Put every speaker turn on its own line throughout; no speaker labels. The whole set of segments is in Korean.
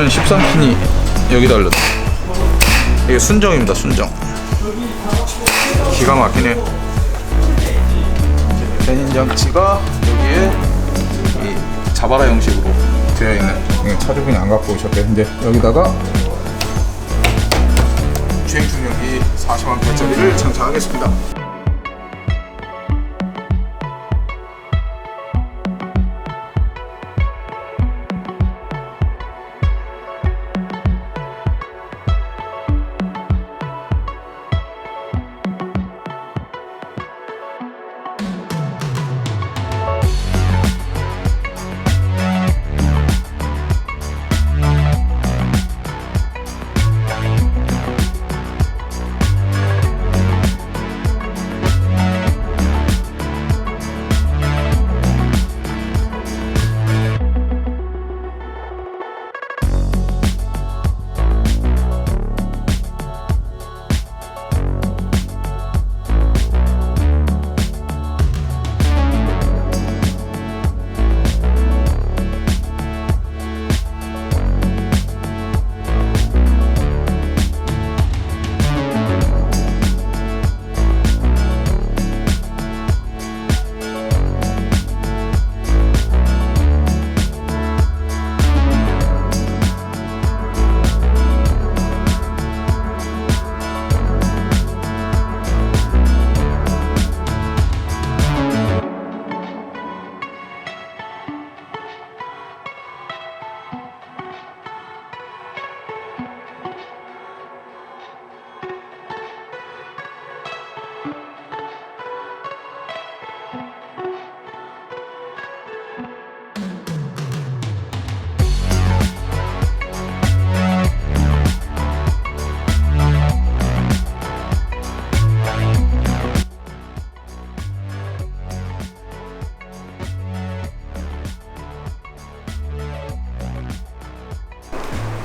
이거는 13핀이 여기 달렸다. 이게 순정입니다, 순정. 기가 막히네. 장치가 여기에 이 자바라 형식으로 되어 있는 차주분이 안 갖고 오셨대. 근데 여기다가 주행 충전기 40A짜리를 장착하겠습니다.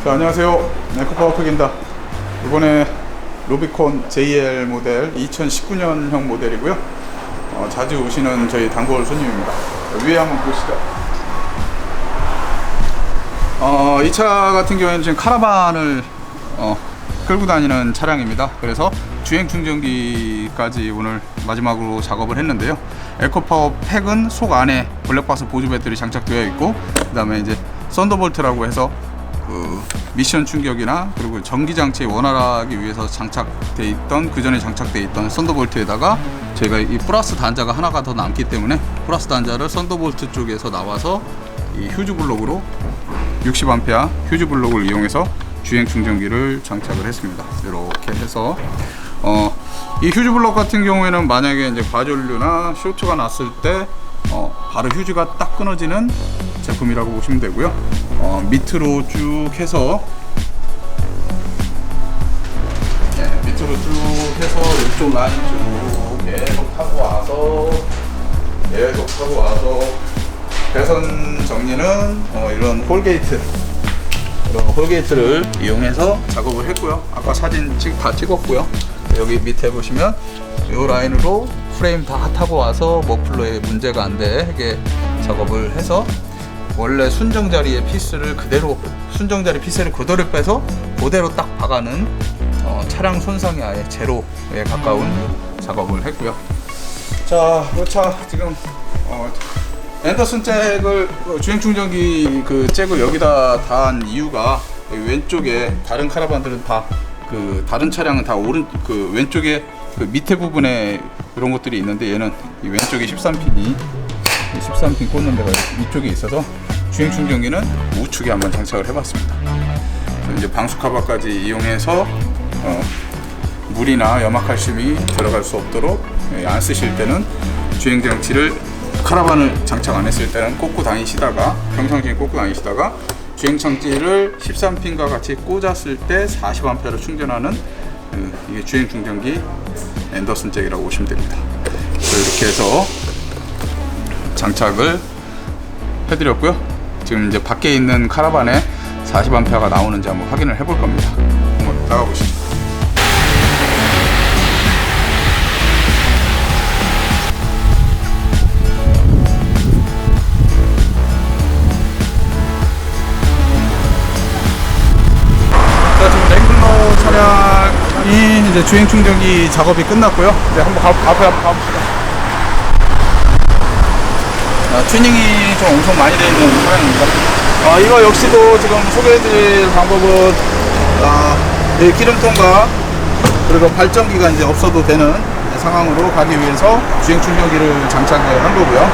자, 안녕하세요. 네코파워 크기입니다. 이번에 로비콘 JL 모델 2019년형 모델이고요. 어, 자주 오시는 저희 단골 손님입니다. 위에 한번 보시죠. 어, 이 차 같은 경우에는 지금 카라반을 어, 끌고 다니는 차량입니다. 그래서 주행 충전기까지 오늘 마지막으로 작업을 했는데요. 에코파워 팩은 속 안에 블랙박스 보조 배터리 장착되어 있고, 그 다음에 이제 썬더볼트라고 해서 그 미션 충격이나 그리고 전기 장치에 원활하기 위해서 장착돼 있던 그 전에 장착돼 있던 썬더볼트에다가 저희가 이 플러스 단자가 하나가 더 남기 때문에 플러스 단자를 썬더볼트 쪽에서 나와서 이 휴즈 블록으로 60A 휴즈 블록을 이용해서 주행 충전기를 장착을 했습니다. 이렇게 해서 어, 이 휴즈 블록 같은 경우에는 만약에 이제 과전류나 쇼트가 났을 때 어, 바로 휴즈가 딱 끊어지는 제품이라고 보시면 되고요. 어, 밑으로 쭉 해서 네, 밑으로 쭉 해서 이쪽 라인 쭉 계속 타고 와서 계속 타고 와서 배선 정리는 어, 이런 홀게이트 이런 홀게이트를 이용해서 작업을 했고요. 아까 사진 찍, 다 찍었고요. 여기 밑에 보시면 이 라인으로 프레임 다 타고 와서 머플러에 문제가 안 되게 작업을 해서 원래 순정 자리의 피스를 그대로 순정 자리 피스를 그대로 빼서 그대로 딱 박아는 어, 차량 손상이 아예 제로에 가까운 작업을 했고요. 자, 이차 지금 어, 앤더슨 잭을 어, 주행 충전기 그 잭을 여기다 단 이유가 왼쪽에 다른 카라반들은 다 그 다른 차량은 다 오른 그 왼쪽에 그 밑에 부분에 그런 것들이 있는데 얘는 이 왼쪽에 13핀이 13핀 꽂는 데가 이쪽에 있어서 주행 충전기는 우측에 한번 장착을 해봤습니다. 이제 방수 카바까지 이용해서 어, 물이나 염화칼슘이 들어갈 수 없도록 예, 안 쓰실 때는 주행 장치를 카라반을 장착 안 했을 때는 꽂고 다니시다가 평상시에 꽂고 다니시다가 주행 장치를 13핀과 같이 꽂았을 때 40A로 충전하는 어, 이게 주행 충전기 앤더슨 잭이라고 보시면 됩니다. 이렇게 해서 장착을 해드렸고요. 지금 이제 밖에 있는 카라반에 40A가 나오는지 한번 확인을 해볼 겁니다. 한번 나가 보시죠. 이 이제 주행 충전기 작업이 끝났고요. 이제 한번 가, 앞에 가봅시다. 아, 튜닝이 좀 엄청 많이 되어 있는 차량입니다. 아, 이거 역시도 지금 소개해드릴 방법은 아, 이 기름통과 그리고 발전기가 이제 없어도 되는 상황으로 가기 위해서 주행 충전기를 장착을 한 거고요.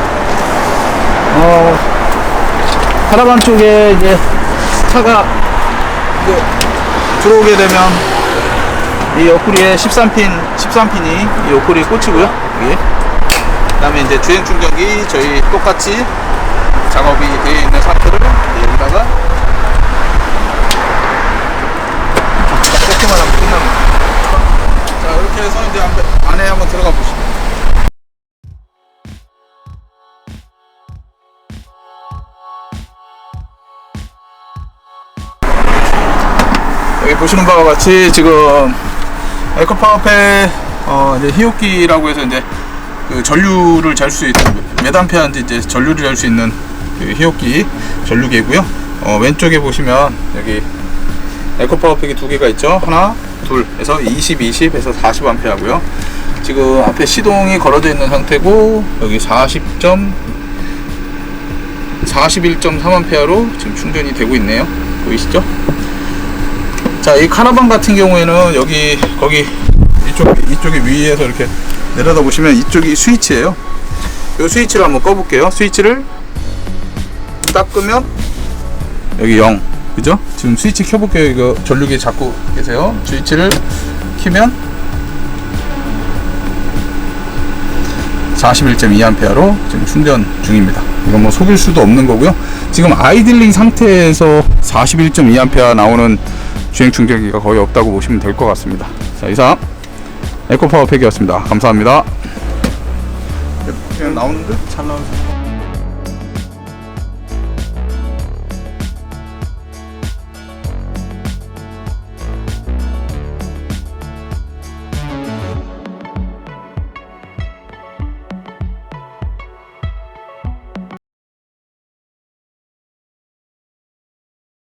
어, 카라반 쪽에 이제 차가 이제 들어오게 되면 이 옆구리에 13핀, 13핀이 이 옆구리에 꽂히고요. 여기. 그 다음에 이제 주행 충전기 저희 똑같이 작업이 되어 있는 상태를 여기다가 세팅만 하면 끝납니다. 자, 이렇게 해서 이제 안에 한번 들어가 보시죠. 여기 보시는 바와 같이 지금 에코파워팩 어 이제 히오키라고 해서 이제 그 전류를 잴수 있는 몇 암페어인지 이제 전류를 잴수 있는 그 히오키 전류기고요. 어 왼쪽에 보시면 여기 에코파워팩이 두 개가 있죠. 하나, 둘 해서 20, 20 해서 40 암페어고요. 지금 앞에 시동이 걸어져 있는 상태고 여기 40점 41.3암페어로 지금 충전이 되고 있네요. 보이시죠? 자, 이 카나반 같은 경우에는 여기 거기 이쪽 이쪽에 위에서 이렇게 내려다 보시면 이쪽이 스위치예요. 이 스위치를 한번 꺼볼게요. 스위치를 딱 끄면 여기 0 그죠? 지금 스위치 켜볼게요. 이거 전류기 잡고 계세요. 스위치를 키면 41.2A로 지금 충전 중입니다. 이건 뭐 속일 수도 없는 거고요. 지금 아이들링 상태에서 41.2A 나오는 주행 충전기가 거의 없다고 보시면 될 것 같습니다. 자, 이상 에코파워 팩이었습니다. 감사합니다. 그냥 나오는데? 잘 나오세요.